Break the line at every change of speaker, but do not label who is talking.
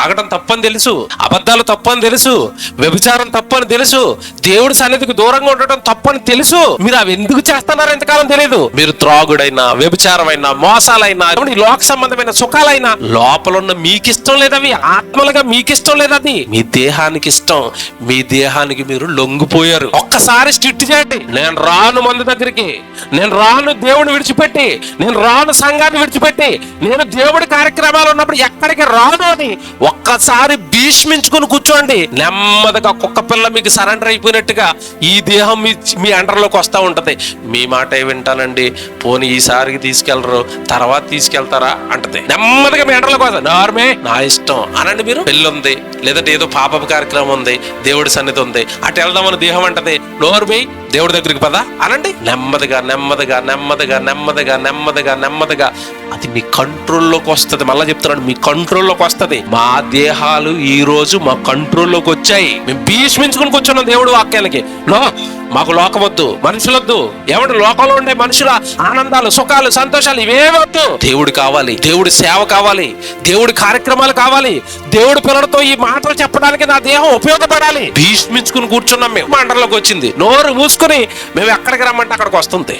తాగడం తప్పని తెలుసు అబద్ధాలు తప్పని తెలుసు వ్యభిచారం తప్పని తెలుసు దేవుడి సన్నిధికి దూరంగా ఉండటం తప్పని తెలుసు. మీరు అవి ఎందుకు చేస్తున్నారో ఎంతకాలం తెలియదు మీరు త్రాగుడైనా వ్యభిచారమైనా మోసాలైనా లోక సంబంధమైన సుఖాలైనా లోపల ఉన్న మీకు ఇష్టం లేదవి ఆత్మలుగా మీకు ఇష్టం లేదది మీ దేహానికి ఇష్టం. మీ దేహానికి మీరు లొంగిపోయారు. ఒక్కసారి స్టిట్ చేయండి. నేను రాను మందు దగ్గరికి. నేను రాను దేవుని విడిచిపెట్టి. నేను రాను సంఘాన్ని విడిచిపెట్టి. నేను దేవుడి కార్యక్రమాలు ఉన్నప్పుడు ఎక్కడికి రాను అని ఒక్కసారి భీష్మించుకుని కూర్చోండి. నెమ్మదిగా కుక్క పిల్ల మీకు సరెండర్ అయిపోయినట్టుగా ఈ దేహం మీ మీ అండర్లోకి వస్తూ ఉంటది. మీ మాట వింటానండి. పోనీ ఈసారికి తీసుకెళ్ళరు తర్వాత తీసుకెళ్తారా అంటది. నెమ్మదిగా మీ అండర్లోకి వస్తుంది నార్మే నా ఇష్టం. అనండి మీరు? పెళ్ళి ఉంది లేదంటే ఏదో పాపపు కార్యక్రమం ఉంది దేవుడి సన్నిధి ఉంది. అటు వెళ్దామని దేహం అంటది. నోర్మే దేవుడి దగ్గరికి పదా? అనండి? నెమ్మదిగా నెమ్మదిగా నెమ్మదిగా నెమ్మదిగా నెమ్మదిగా నెమ్మదిగా అది మీ కంట్రోల్లోకి వస్తుంది మళ్ళీ చెప్తున్నాడు మీ కంట్రోల్లోకి వస్తుంది. మా దేహాలు ఈ రోజు మా కంట్రోల్లోకి వచ్చాయి. మేము భీష్మించుకుని కూర్చున్నాం దేవుడు వాక్యాలకి. లో మాకు లోకవద్దు మనుషులొద్దు. ఎవడు లోకంలో ఉండే మనుషుల ఆనందాలు సుఖాలు సంతోషాలు ఇవేవద్దు దేవుడు కావాలి దేవుడి సేవ కావాలి దేవుడి కార్యక్రమాలు కావాలి. దేవుడి పిల్లలతో ఈ మాటలు చెప్పడానికి నా దేహం ఉపయోగపడాలి. భీష్మించుకుని కూర్చున్నాం మేము. మండలంలోకి వచ్చింది. నోరు మూసుకుని మేము ఎక్కడికి రమ్మంటే అక్కడికి వస్తుంది.